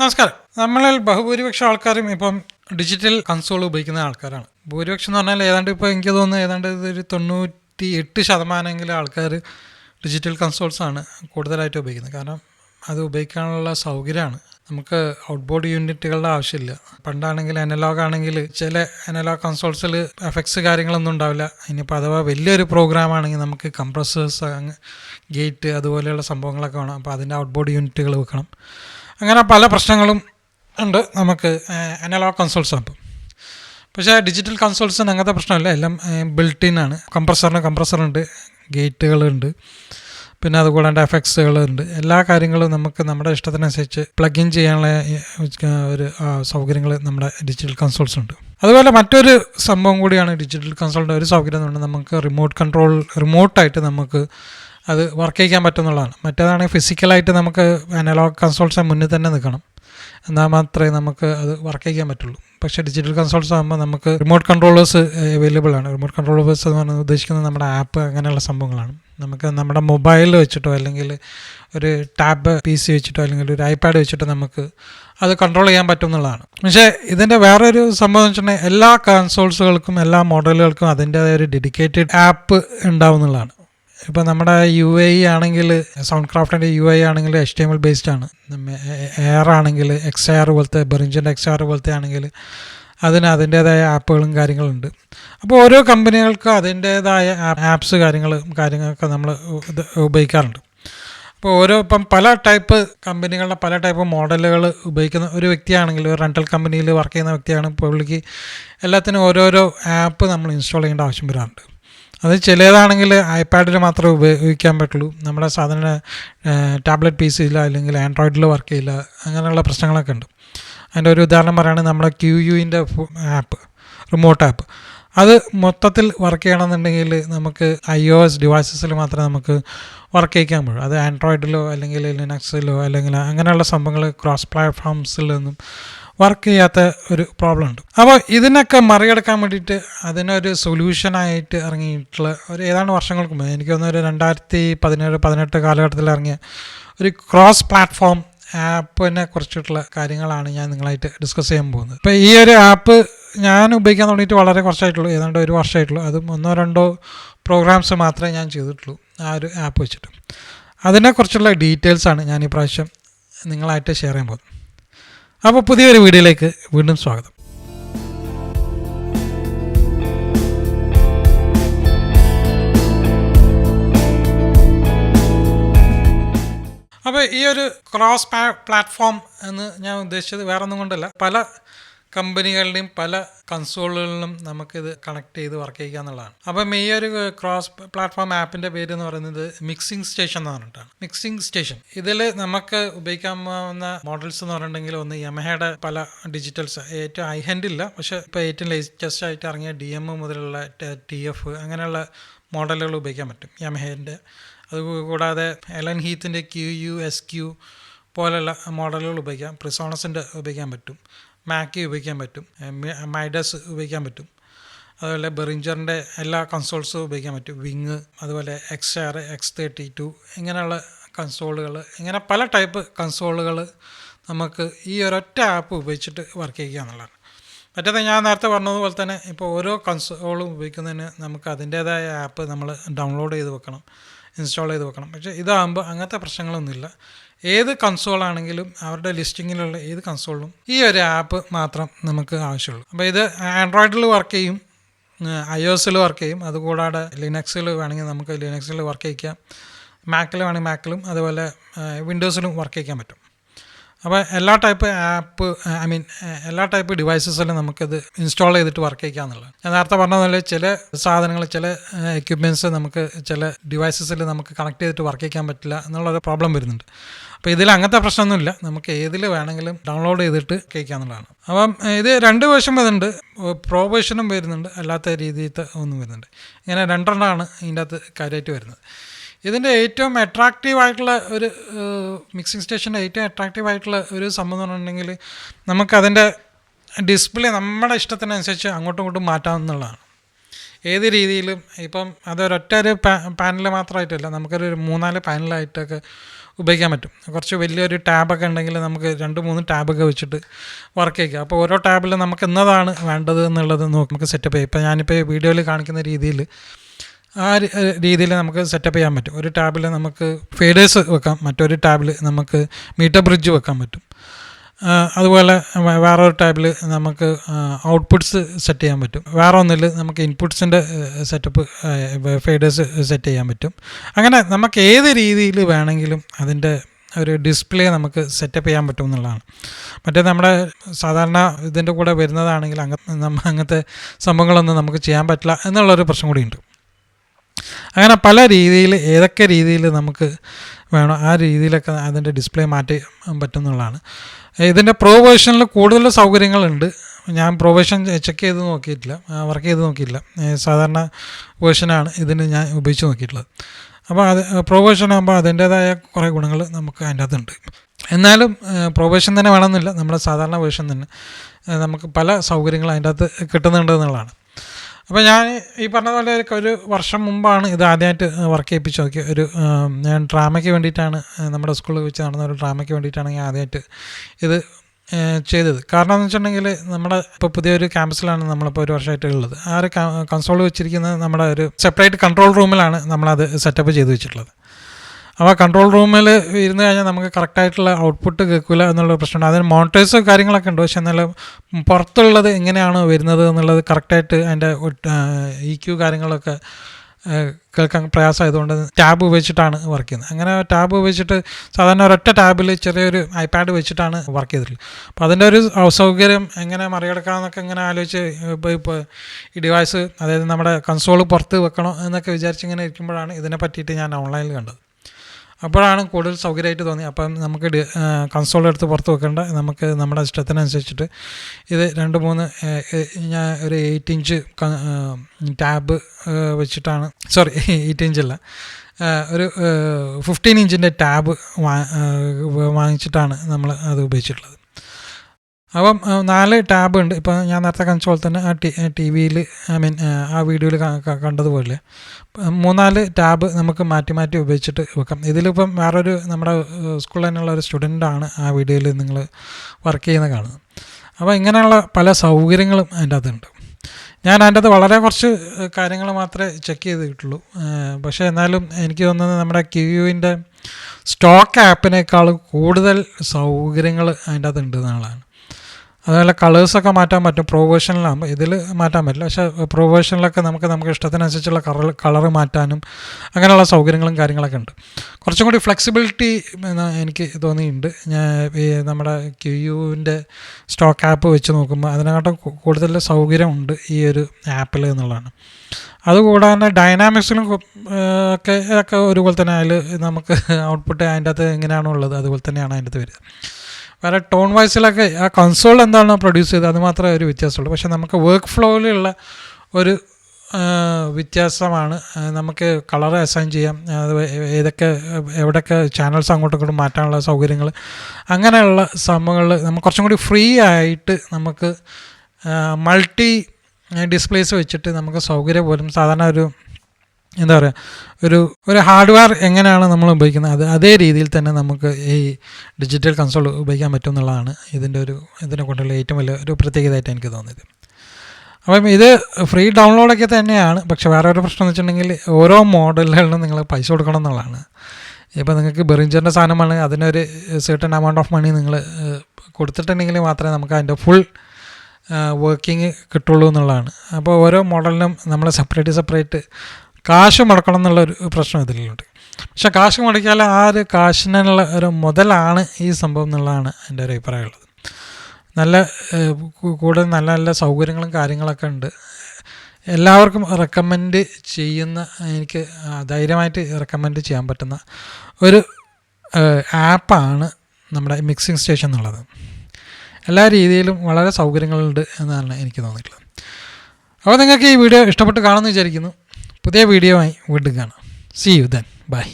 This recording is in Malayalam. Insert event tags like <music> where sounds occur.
നമസ്കാരം. നമ്മളിൽ ബഹുഭൂരിപക്ഷം ആൾക്കാരും ഇപ്പം ഡിജിറ്റൽ കൺസോൾ ഉപയോഗിക്കുന്ന ആൾക്കാരാണ്. ഭൂരിപക്ഷം എന്ന് പറഞ്ഞാൽ ഏതാണ്ട് ഇപ്പോൾ എനിക്ക് തോന്നുന്നു ഏതാണ്ട് ഒരു തൊണ്ണൂറ്റി എട്ട് ശതമാനമെങ്കിലും ആൾക്കാർ ഡിജിറ്റൽ കൺസോൾസ് ആണ് കൂടുതലായിട്ട് ഉപയോഗിക്കുന്നത്. കാരണം അത് ഉപയോഗിക്കാനുള്ള സൗകര്യമാണ്. നമുക്ക് ഔട്ട്ബോർഡ് യൂണിറ്റുകളുടെ ആവശ്യമില്ല. പണ്ടാണെങ്കിൽ അനലോഗ് ആണെങ്കിൽ ചില അനലോഗ് കൺസോൾസിൽ എഫക്ട്സ് കാര്യങ്ങളൊന്നും ഉണ്ടാവില്ല. ഇനിയിപ്പോൾ അഥവാ വലിയൊരു പ്രോഗ്രാം ആണെങ്കിൽ നമുക്ക് കംപ്രസേഴ്സ് ഗേറ്റ് അതുപോലെയുള്ള സംഭവങ്ങളൊക്കെ വേണം. അപ്പോൾ അതിന്റെ ഔട്ട്ബോർഡ് യൂണിറ്റുകൾ വെക്കണം. അങ്ങനെ പല പ്രശ്നങ്ങളും ഉണ്ട് നമുക്ക് അനലോഗ് കൺസോൾസ് ആകുമ്പോൾ പക്ഷേ ഡിജിറ്റൽ കൺസോൾസിന് അങ്ങനത്തെ പ്രശ്നമില്ല. എല്ലാം ബിൽട്ട് ഇൻ ആണ്. കംപ്രസറിന് കംപ്രസറുണ്ട് ഗേറ്റുകളുണ്ട് പിന്നെ അതുകൂടാണ്ട് എഫക്ട്സുകളുണ്ട് എല്ലാ കാര്യങ്ങളും നമുക്ക് നമ്മുടെ ഇഷ്ടത്തിനനുസരിച്ച് പ്ലഗ് ഇൻ ചെയ്യാനുള്ള ഒരു സൗകര്യങ്ങൾ നമ്മുടെ ഡിജിറ്റൽ കൺസോൾസ് ഉണ്ട്. അതുപോലെ മറ്റൊരു സംഭവം കൂടിയാണ് ഡിജിറ്റൽ കൺസോളിന്റെ ഒരു സൗകര്യം എന്ന് പറഞ്ഞാൽ നമുക്ക് റിമോട്ട് കൺട്രോൾ റിമോട്ടായിട്ട് നമുക്ക് അത് വർക്ക് ചെയ്യാൻ പറ്റുന്നുള്ളതാണ്. മറ്റേതാണെങ്കിൽ ഫിസിക്കലായിട്ട് നമുക്ക് അനലോഗ് കൺസോൾട്ട്സ് മുന്നിൽ തന്നെ നിൽക്കണം. എന്നാൽ മാത്രമേ നമുക്ക് അത് വർക്ക് ചെയ്യാൻ പറ്റുള്ളൂ. പക്ഷേ ഡിജിറ്റൽ കൺസോൾട്ട്സ് ആകുമ്പോൾ നമുക്ക് റിമോട്ട് കൺട്രോളേഴ്സ് അവൈലബിൾ ആണ്. റിമോട്ട് കൺട്രോളേഴ്സ് എന്ന് പറഞ്ഞാൽ ഉദ്ദേശിക്കുന്നത് നമ്മുടെ ആപ്പ് അങ്ങനെയുള്ള സംഭവങ്ങളാണ്. നമുക്ക് നമ്മുടെ മൊബൈൽ വെച്ചിട്ടോ അല്ലെങ്കിൽ ഒരു ടാബ് പി സി വെച്ചിട്ടോ അല്ലെങ്കിൽ ഒരു ഐപാഡ് വെച്ചിട്ടോ നമുക്ക് അത് കൺട്രോൾ ചെയ്യാൻ പറ്റും എന്നുള്ളതാണ് പക്ഷേ ഇതിന്റെ വേറൊരു സംഭവം എന്ന് വെച്ചിട്ടുണ്ടെങ്കിൽ എല്ലാ കൺസോൾസുകൾക്കും എല്ലാ മോഡലുകൾക്കും അതിന്റേതായ ഒരു ഡെഡിക്കേറ്റഡ് ആപ്പ് ഉണ്ടാവും എന്നുള്ളതാണ് ഇപ്പോൾ നമ്മുടെ യു ഐ ആണെങ്കിൽ സൗണ്ട് ക്രാഫ്റ്റിന്റെ യു ഐ ആണെങ്കിൽ H T M L based ആണ്. എയർ ആണെങ്കിൽ എക്സ് ആർ പോലത്തെ ബെറിഞ്ചിന്റെ എക്സ് ആർ പോലത്തെ ആണെങ്കിൽ അതിന് അതിന്റേതായ ആപ്പുകളും കാര്യങ്ങളുണ്ട് അപ്പോൾ ഓരോ കമ്പനികൾക്കും അതിന്റേതായ ആപ്സ് കാര്യങ്ങളും കാര്യങ്ങളൊക്കെ നമ്മൾ ഉപയോഗിക്കാറുണ്ട്. അപ്പോൾ ഓരോ ഇപ്പം പല ടൈപ്പ് കമ്പനികളുടെ പല ടൈപ്പ് മോഡലുകൾ ഉപയോഗിക്കുന്ന ഒരു വ്യക്തിയാണെങ്കിൽ ഒരു റെന്റൽ കമ്പനിയിൽ വർക്ക് ചെയ്യുന്ന വ്യക്തിയാണ് പുള്ളിക്ക് എല്ലാത്തിനും ഓരോരോ ആപ്പ് നമ്മൾ ഇൻസ്റ്റാൾ ചെയ്യേണ്ട ആവശ്യം വരാറുണ്ട്. അത് ചിലതാണെങ്കിൽ ഐപാഡിൽ മാത്രമേ ഉപയോഗിക്കാൻ പറ്റുള്ളൂ. നമ്മുടെ സാധാരണ ടാബ്ലറ്റ് പി സിയില്ല അല്ലെങ്കിൽ ആൻഡ്രോയിഡിൽ വർക്ക് ചെയ്യില്ല. അങ്ങനെയുള്ള പ്രശ്നങ്ങളൊക്കെ ഉണ്ട്. അതിന്റെ ഒരു ഉദാഹരണം പറയുകയാണെങ്കിൽ നമ്മുടെ ക്യു യുവിന്റെ ആപ്പ് റിമോട്ട് ആപ്പ് അത് മൊത്തത്തിൽ വർക്ക് ചെയ്യണമെന്നുണ്ടെങ്കിൽ നമുക്ക് ഐ ഒ എസ് ഡിവൈസസിൽ മാത്രമേ നമുക്ക് വർക്ക് ചെയ്യിക്കാൻ പറ്റൂ. അത് ആൻഡ്രോയിഡിലോ അല്ലെങ്കിൽ ലിനക്സിലോ അല്ലെങ്കിൽ അങ്ങനെയുള്ള സംഭവങ്ങൾ ക്രോസ് പ്ലാറ്റ്ഫോംസിലൊന്നും വർക്ക് ചെയ്യാത്ത ഒരു പ്രോബ്ലം ഉണ്ട് അപ്പോൾ ഇതിനൊക്കെ മറികടക്കാൻ വേണ്ടിയിട്ട് അതിനൊരു സൊല്യൂഷനായിട്ട് ഇറങ്ങിയിട്ടുള്ള ഒരു ഏതാണ്ട് വർഷങ്ങൾക്ക് മുമ്പ് എനിക്ക് തോന്നുന്നു ഒരു രണ്ടായിരത്തി പതിനേഴ് പതിനെട്ട് കാലഘട്ടത്തിൽ ഇറങ്ങിയ ഒരു ക്രോസ് പ്ലാറ്റ്ഫോം ആപ്പിനെ കുറിച്ചിട്ടുള്ള കാര്യങ്ങളാണ് ഞാൻ നിങ്ങളായിട്ട് ഡിസ്കസ് ചെയ്യാൻ പോകുന്നത്. ഇപ്പോൾ ഈ ഒരു ആപ്പ് ഞാൻ ഉപയോഗിക്കാൻ തുടങ്ങിയിട്ട് വളരെ കുറച്ചായിട്ടുള്ളൂ ഏതാണ്ട് ഒരു വർഷമായിട്ടുള്ളൂ. അതും ഒന്നോ രണ്ടോ പ്രോഗ്രാംസ് മാത്രമേ ഞാൻ ചെയ്തിട്ടുള്ളൂ ആ ഒരു ആപ്പ് വെച്ചിട്ട്. അതിനെക്കുറിച്ചുള്ള ഡീറ്റെയിൽസാണ് ഞാൻ ഈ പ്രാവശ്യം നിങ്ങളായിട്ട് ഷെയർ ചെയ്യാൻ പോകുന്നത്. അപ്പോൾ പുതിയൊരു വീഡിയോയിലേക്ക് വീണ്ടും സ്വാഗതം. അപ്പോൾ ഈ ഒരു ക്രോസ് പ്ലാറ്റ്ഫോം എന്ന് ഞാൻ ഉദ്ദേശിച്ചത് വേറെ ഒന്നും കൊണ്ടല്ല. പല കമ്പനികളുടെയും പല കൺസോളുകളിലും നമുക്കിത് കണക്ട് ചെയ്ത് വർക്ക് ചെയ്യുക എന്നുള്ളതാണ്. അപ്പം ഈ ഒരു ക്രോസ് പ്ലാറ്റ്ഫോം ആപ്പിന്റെ പേര് എന്ന് പറയുന്നത് മിക്സിംഗ് സ്റ്റേഷൻ എന്ന് പറഞ്ഞിട്ടാണ് മിക്സിംഗ് സ്റ്റേഷൻ ഇതിൽ നമുക്ക് ഉപയോഗിക്കാവുന്ന മോഡൽസ് എന്ന് പറഞ്ഞിട്ടുണ്ടെങ്കിൽ ഒന്ന് യമഹയുടെ പല ഡിജിറ്റൽസ് ഏറ്റവും ഹൈ ഹാൻഡ് ഇല്ല. പക്ഷെ ഇപ്പോൾ ഏറ്റവും ലേറ്റസ്റ്റ് ആയിട്ട് ഇറങ്ങിയ ഡി എം മുതലുള്ള ടി എഫ് അങ്ങനെയുള്ള മോഡലുകൾ ഉപയോഗിക്കാൻ പറ്റും യമഹേന്റെ അതുകൂടാതെ എലൻ ഹീത്തിന്റെ ക്യു യു എസ് ക്യു പോലെയുള്ള മോഡലുകൾ ഉപയോഗിക്കാം. പ്രിസോണസിന്റെ ഉപയോഗിക്കാൻ പറ്റും. മാക്കി ഉപയോഗിക്കാൻ പറ്റും. മൈഡസ് ഉപയോഗിക്കാൻ പറ്റും. അതുപോലെ ബെറിഞ്ചറിന്റെ എല്ലാ കൺസോൾസും ഉപയോഗിക്കാൻ പറ്റും. വിങ് അതുപോലെ X R X thirty two ഇങ്ങനെയുള്ള കൺസോളുകൾ ഇങ്ങനെ പല ടൈപ്പ് കൺസോളുകൾ നമുക്ക് ഈ ഒരൊറ്റ ആപ്പ് ഉപയോഗിച്ചിട്ട് വർക്ക് ചെയ്യുക എന്നുള്ളതാണ്. മറ്റേത് ഞാൻ നേരത്തെ പറഞ്ഞതുപോലെ തന്നെ ഇപ്പോൾ ഓരോ കൺസോളും ഉപയോഗിക്കുന്നതിന് നമുക്ക് അതിന്റേതായ ആപ്പ് നമ്മൾ ഡൗൺലോഡ് ചെയ്ത് വെക്കണം. ഇൻസ്റ്റാൾ ചെയ്ത് വെക്കണം. പക്ഷേ ഇതാകുമ്പോൾ അങ്ങനത്തെ പ്രശ്നങ്ങളൊന്നുമില്ല. ഏത് കൺസോളാണെങ്കിലും അവരുടെ ലിസ്റ്റിങ്ങിലുള്ള ഏത് കൺസോളിലും ഈ ഒരു ആപ്പ് മാത്രം നമുക്ക് ആവശ്യമുള്ളൂ. അപ്പോൾ ഇത് ആൻഡ്രോയിഡിൽ വർക്ക് ചെയ്യും ഐ ഒസിൽ വർക്ക് ചെയ്യും. അതുകൂടാതെ ലിനക്സിൽ വേണമെങ്കിൽ നമുക്ക് ലിനക്സിൽ വർക്ക് ചെയ്യിക്കാം. മാക്കിൽ വേണമെങ്കിൽ മാക്കിലും അതുപോലെ വിൻഡോസിലും വർക്ക് ചെയ്യിക്കാൻ പറ്റും. അപ്പോൾ എല്ലാ ടൈപ്പ് ആപ്പ് ഐ മീൻ എല്ലാ ടൈപ്പ് ഡിവൈസസിലും നമുക്കിത് ഇൻസ്റ്റാൾ ചെയ്തിട്ട് വർക്ക് ചെയ്യിക്കാന്നുള്ളത് ഞാൻ നേരത്തെ പറഞ്ഞ പോലെ ചില സാധനങ്ങൾ ചില എക്യുപ്മെന്റ്സ് നമുക്ക് ചില ഡിവൈസസിൽ നമുക്ക് കണക്ട് ചെയ്തിട്ട് വർക്ക് ചെയ്യാൻ പറ്റില്ല എന്നുള്ളൊരു പ്രോബ്ലം വരുന്നുണ്ട്. അപ്പോൾ ഇതിൽ അങ്ങനത്തെ പ്രശ്നമൊന്നുമില്ല. നമുക്ക് ഏതിൽ വേണമെങ്കിലും ഡൗൺലോഡ് ചെയ്തിട്ട് കേൾക്കാന്നുള്ളതാണ് അപ്പം ഇത് രണ്ട് വേർഷൻ വരുന്നുണ്ട്. പ്രോ വേർഷനും വരുന്നുണ്ട്. അല്ലാത്ത രീതിയിലത്തെ ഒന്നും വരുന്നുണ്ട്. ഇങ്ങനെ രണ്ടെണ്ണമാണ് ഇതിന്റെ അകത്ത് കാര്യമായിട്ട് വരുന്നത്. ഇതിന്റെ ഏറ്റവും അട്രാക്റ്റീവ് ആയിട്ടുള്ള ഒരു മിക്സിംഗ് സ്റ്റേഷന്റെ ഏറ്റവും അട്രാക്റ്റീവ് ആയിട്ടുള്ള ഒരു സംഭവം എന്ന് പറഞ്ഞിട്ടുണ്ടെങ്കിൽ നമുക്കതിന്റെ ഡിസ്പ്ലേ നമ്മുടെ ഇഷ്ടത്തിനനുസരിച്ച് അങ്ങോട്ടും ഇങ്ങോട്ടും മാറ്റാവുന്നതാണ്. ഏത് രീതിയിലും ഇപ്പം അതൊരൊറ്റ ഒരു പാനൽ മാത്രമായിട്ടല്ല നമുക്കൊരു മൂന്നാൽ പാനലായിട്ടൊക്കെ ഉപയോഗിക്കാൻ പറ്റും. കുറച്ച് വലിയൊരു ടാബൊക്കെ ഉണ്ടെങ്കിൽ നമുക്ക് രണ്ട് മൂന്ന് ടാബൊക്കെ വെച്ചിട്ട് വർക്ക് ചെയ്യുക അപ്പോൾ ഓരോ ടാബിലും നമുക്ക് എന്നതാണ് വേണ്ടത് എന്നുള്ളത് നമുക്ക് സെറ്റപ്പ് ചെയ്യാം. ഇപ്പോൾ ഞാനിപ്പോൾ വീഡിയോയിൽ കാണിക്കുന്ന രീതിയിൽ ആ രീതിയിൽ നമുക്ക് സെറ്റപ്പ് ചെയ്യാൻ പറ്റും. ഒരു ടാബിൽ നമുക്ക് ഫേഡേഴ്സ് വെക്കാം മറ്റൊരു ടാബിൽ നമുക്ക് മീറ്റർ ബ്രിഡ്ജ് വെക്കാൻ പറ്റും. അതുപോലെ വേറൊരു ടാബിൽ നമുക്ക് ഔട്ട്പുട്ട്സ് സെറ്റ് ചെയ്യാൻ പറ്റും. വേറെ ഒന്നിൽ നമുക്ക് ഇൻപുട്ട്സിന്റെ സെറ്റപ്പ് ഫേഡേഴ്സ് സെറ്റ് ചെയ്യാൻ പറ്റും. അങ്ങനെ നമുക്ക് ഏത് രീതിയിൽ വേണമെങ്കിലും അതിന്റെ ഒരു ഡിസ്പ്ലേ നമുക്ക് സെറ്റപ്പ് ചെയ്യാൻ പറ്റും എന്നുള്ളതാണ്. മറ്റേ നമ്മുടെ സാധാരണ ഇതിന്റെ കൂടെ വരുന്നതാണെങ്കിൽ അങ്ങ അങ്ങനത്തെ സംഭവങ്ങളൊന്നും നമുക്ക് ചെയ്യാൻ പറ്റില്ല എന്നുള്ളൊരു പ്രശ്നം കൂടിയുണ്ട്. അങ്ങനെ പല രീതിയിൽ ഏതൊക്കെ രീതിയിൽ നമുക്ക് വേണം ആ രീതിയിലൊക്കെ അതിന്റെ ഡിസ്പ്ലേ മാറ്റി പറ്റുന്നുള്ളതാണ്. ഇതിന്റെ പ്രോ വേർഷനിൽ കൂടുതൽ സൗകര്യങ്ങളുണ്ട്. ഞാൻ പ്രോ വേർഷൻ ചെക്ക് ചെയ്ത് നോക്കിയിട്ടില്ല വർക്ക് ചെയ്ത് നോക്കിയിട്ടില്ല. സാധാരണ വേർഷനാണ് ഇതിന് ഞാൻ ഉപയോഗിച്ച് നോക്കിയിട്ടുള്ളത്. അപ്പോൾ അത് പ്രോ വേർഷൻ ആകുമ്പോൾ അതിന്റേതായ കുറേ ഗുണങ്ങൾ നമുക്ക് അതിന്റെ അകത്തുണ്ട്. എന്നാലും പ്രോ വേർഷൻ തന്നെ വേണമെന്നില്ല. നമ്മുടെ സാധാരണ വേർഷൻ തന്നെ നമുക്ക് പല സൗകര്യങ്ങളും അതിന്റെ അകത്ത് കിട്ടുന്നുണ്ട് എന്നുള്ളതാണ്. അപ്പോൾ ഞാൻ ഈ പറഞ്ഞതുപോലെ പോലെ ഒരു- വർഷം മുമ്പാണ് ഇത് ആദ്യമായിട്ട് വർക്ക് ചെയ്യിപ്പിച്ച് നോക്കിയത് ഒരു ഞാൻ ഡ്രാമയ്ക്ക് വേണ്ടിയിട്ടാണ് നമ്മുടെ സ്കൂളിൽ വെച്ച് നടന്ന ഒരു ഡ്രാമയ്ക്ക് വേണ്ടിയിട്ടാണ് ഞാൻ ആദ്യമായിട്ട് ഇത് ചെയ്തത്. കാരണം എന്ന് വെച്ചിട്ടുണ്ടെങ്കിൽ നമ്മുടെ ഇപ്പോൾ പുതിയൊരു ക്യാമ്പസിലാണ് നമ്മളിപ്പോൾ ഒരു വർഷമായിട്ട് ഉള്ളത്. ആ ഒരു കൺസോൾ വെച്ചിരിക്കുന്നത് നമ്മുടെ ഒരു സെപ്പറേറ്റ് കൺട്രോൾ റൂമിലാണ് നമ്മളത് സെറ്റപ്പ് ചെയ്ത് വെച്ചിട്ടുള്ളത്. അപ്പോൾ കൺട്രോൾ റൂമിൽ ഇരുന്ന് കഴിഞ്ഞാൽ നമുക്ക് കറക്റ്റായിട്ടുള്ള ഔട്ട്പുട്ട് കേൾക്കില്ല എന്നുള്ള പ്രശ്നമുണ്ട്. അതിന് മോണിറ്റേഴ്സ് കാര്യങ്ങളൊക്കെ ഉണ്ട്. പക്ഷെ എന്നാലും പുറത്തുള്ളത് എങ്ങനെയാണ് വരുന്നത് എന്നുള്ളത് കറക്റ്റായിട്ട് അതിന്റെ ഇ ക്യു കാര്യങ്ങളൊക്കെ ഏഹ്, കേൾക്കാൻ പ്രയാസമായതുകൊണ്ട് ടാബ് ഉപയോഗിച്ചിട്ടാണ് വർക്ക് ചെയ്യുന്നത്. അങ്ങനെ ടാബ് ഉപയോഗിച്ചിട്ട് സാധാരണ ഒരൊറ്റ ടാബിൽ ചെറിയൊരു ഐപാഡ് വെച്ചിട്ടാണ് വർക്ക് ചെയ്തിട്ടുള്ളത്. അപ്പോൾ അതിന്റെ ഒരു സൗകര്യം എങ്ങനെ മറികടക്കാമെന്നൊക്കെ ഇങ്ങനെ ആലോചിച്ച് ഇപ്പോൾ ഇപ്പോൾ ഈ ഡിവൈസ് അതായത് നമ്മുടെ കൺസോൾ പുറത്ത് വെക്കണോ എന്നൊക്കെ വിചാരിച്ച് ഇങ്ങനെ ഇരിക്കുമ്പോഴാണ് ഇതിനെ പറ്റിയിട്ട് ഞാൻ ഓൺലൈനിൽ കണ്ടത്. അപ്പോഴാണ് കൂടുതൽ സൗകര്യമായിട്ട് തോന്നി. അപ്പം നമുക്ക് കൺസോൾ എടുത്ത് പുറത്ത് വെക്കേണ്ട. നമുക്ക് നമ്മുടെ ഇഷ്ടത്തിനനുസരിച്ചിട്ട് ഇത് രണ്ട് മൂന്ന് ഞാൻ ഒരു എയ്റ്റ് ഇഞ്ച് ടാബ് വെച്ചിട്ടാണ്. സോറി എയ്റ്റ് <laughs> അല്ല. ഒരു ഫിഫ്റ്റീൻ ഇഞ്ചിന്റെ ടാബ് വാങ്ങിച്ചിട്ടാണ് നമ്മൾ അത് ഉപയോഗിച്ചിട്ടുള്ളത്. അപ്പം നാല് ടാബ് ഉണ്ട്. ഇപ്പം ഞാൻ നേരത്തെ കാണിച്ച പോലെ തന്നെ ആ ടി ടി വിയിൽ ഐ മീൻ ആ വീഡിയോയിൽ കണ്ടതുപോലെ. മൂന്നാൽ ടാബ് നമുക്ക് മാറ്റി മാറ്റി ഉപയോഗിച്ചിട്ട് വെക്കാം. ഇതിലിപ്പം വേറൊരു നമ്മുടെ സ്കൂളിൽ തന്നെയുള്ള ഒരു സ്റ്റുഡന്റാണ് ആ വീഡിയോയിൽ നിങ്ങൾ വർക്ക് ചെയ്യുന്ന കാണുന്നത്. അപ്പോൾ ഇങ്ങനെയുള്ള പല സൗകര്യങ്ങളും അതിന്റെ അകത്തുണ്ട്. ഞാൻ അതിന്റെ അത് വളരെ കുറച്ച് കാര്യങ്ങൾ മാത്രമേ ചെക്ക് ചെയ്തിട്ടുള്ളൂ. പക്ഷേ എന്നാലും എനിക്ക് തോന്നുന്നത് നമ്മുടെ ക്യു യുവിന്റെ സ്റ്റോക്ക് ആപ്പിനേക്കാൾ കൂടുതൽ സൗകര്യങ്ങൾ അതിന്റെ അകത്ത് ഉണ്ട് എന്നുള്ളതാണ് അതുപോലെ കളേഴ്സൊക്കെ മാറ്റാൻ പറ്റും. പ്രൊവേഷനിലാകുമ്പോൾ ഇതിൽ മാറ്റാൻ പറ്റില്ല. പക്ഷേ പ്രൊവേഷനിലൊക്കെ നമുക്ക് നമുക്ക് ഇഷ്ടത്തിനനുസരിച്ചുള്ള കളർ കളർ മാറ്റാനും അങ്ങനെയുള്ള സൗകര്യങ്ങളും കാര്യങ്ങളൊക്കെ ഉണ്ട്. കുറച്ചും കൂടി ഫ്ലെക്സിബിലിറ്റി എനിക്ക് തോന്നിയിട്ടുണ്ട്. ഞാൻ ഈ നമ്മുടെ ക്യു യുവിന്റെ സ്റ്റോക്ക് ആപ്പ് വെച്ച് നോക്കുമ്പോൾ അതിനെക്കാട്ടും കൂടുതൽ സൗകര്യമുണ്ട് ഈ ഒരു ആപ്പിൽ എന്നുള്ളതാണ്. അതുകൂടാതെ ഡൈനാമിക്സിലും ഒക്കെ ഒക്കെ ഒരുപോലെ തന്നെ അതിൽ നമുക്ക് ഔട്ട്പുട്ട് അതിന്റെ അകത്ത് എങ്ങനെയാണോ ഉള്ളത് അതുപോലെ തന്നെയാണ് അതിന്റെ അകത്ത് വരിക. വേറെ ടോൺ വൈസിലൊക്കെ ആ കൺസോൾ എന്താണോ പ്രൊഡ്യൂസ് ചെയ്തത് അത് മാത്രമേ ഒരു വ്യത്യാസമുള്ളൂ. പക്ഷേ നമുക്ക് വർക്ക് ഫ്ലോയിലുള്ള ഒരു വ്യത്യാസമാണ് നമുക്ക് കളർ അസൈൻ ചെയ്യാം ഏതൊക്കെ എവിടെയൊക്കെ ചാനൽസ് അങ്ങോട്ടും ഇങ്ങോട്ടും മാറ്റാനുള്ള സൗകര്യങ്ങൾ അങ്ങനെയുള്ള സംഭവങ്ങൾ നമുക്ക് കുറച്ചും കൂടി ഫ്രീ ആയിട്ട് നമുക്ക് മൾട്ടി ഡിസ്പ്ലേസ് വെച്ചിട്ട് നമുക്ക് സൗകര്യം പോലും സാധാരണ ഒരു എന്താ പറയുക ഒരു ഒരു ഹാർഡ്വെയർ എങ്ങനെയാണ് നമ്മൾ ഉപയോഗിക്കുന്നത്? അത് അതേ രീതിയിൽ തന്നെ നമുക്ക് ഈ ഡിജിറ്റൽ കൺസോൾ ഉപയോഗിക്കാൻ പറ്റും എന്നുള്ളതാണ് ഇതിന്റെ ഒരു ഇതിനെ കൊണ്ടുള്ള ഏറ്റവും വലിയ ഒരു പ്രത്യേകതയായിട്ട് എനിക്ക് തോന്നിയത്. അപ്പം ഇത് ഫ്രീ ഡൗൺലോഡൊക്കെ തന്നെയാണ്. പക്ഷേ വേറെ ഒരു പ്രശ്നം എന്ന് വെച്ചിട്ടുണ്ടെങ്കിൽ ഓരോ മോഡലുകളിലും നിങ്ങൾ പൈസ കൊടുക്കണം എന്നുള്ളതാണ്. ഇപ്പോൾ നിങ്ങൾക്ക് ബെറിഞ്ചറിന്റെ സാധനമാണ് അതിനൊരു സെർട്ടൺ എമൗണ്ട് ഓഫ് മണി നിങ്ങൾ കൊടുത്തിട്ടുണ്ടെങ്കിൽ മാത്രമേ നമുക്ക് അതിന്റെ ഫുൾ വർക്കിംഗ് കിട്ടുള്ളൂ എന്നുള്ളതാണ്. അപ്പോൾ ഓരോ മോഡലിനും നമ്മൾ സെപ്പറേറ്റ് സെപ്പറേറ്റ് കാശ് മുടക്കണം എന്നുള്ളൊരു പ്രശ്നം ഇതിലുണ്ട്. പക്ഷെ കാശ് മുടക്കിയാൽ ആ ഒരു കാശിനുള്ള ഒരു മുതലാണ് ഈ സംഭവം എന്നുള്ളതാണ് എന്റെ ഒരു അഭിപ്രായമുള്ളത് നല്ല കൂടുതൽ നല്ല നല്ല സൗകര്യങ്ങളും കാര്യങ്ങളൊക്കെ ഉണ്ട്. എല്ലാവർക്കും റെക്കമെൻഡ് ചെയ്യുന്ന എനിക്ക് ധൈര്യമായിട്ട് റെക്കമെൻഡ് ചെയ്യാൻ പറ്റുന്ന ഒരു ആപ്പാണ് നമ്മുടെ മിക്സിംഗ് സ്റ്റേഷൻ എന്നുള്ളത്. എല്ലാ രീതിയിലും വളരെ സൗകര്യങ്ങളുണ്ട് എന്നാണ് എനിക്ക് തോന്നിയിട്ടുള്ളത്. അപ്പോൾ നിങ്ങൾക്ക് ഈ വീഡിയോ ഇഷ്ടപ്പെട്ട് കാണുമെന്ന് വിചാരിക്കുന്നു. പുതിയ വീഡിയോ ആയി വീണ്ടും കാണാം. C you then bye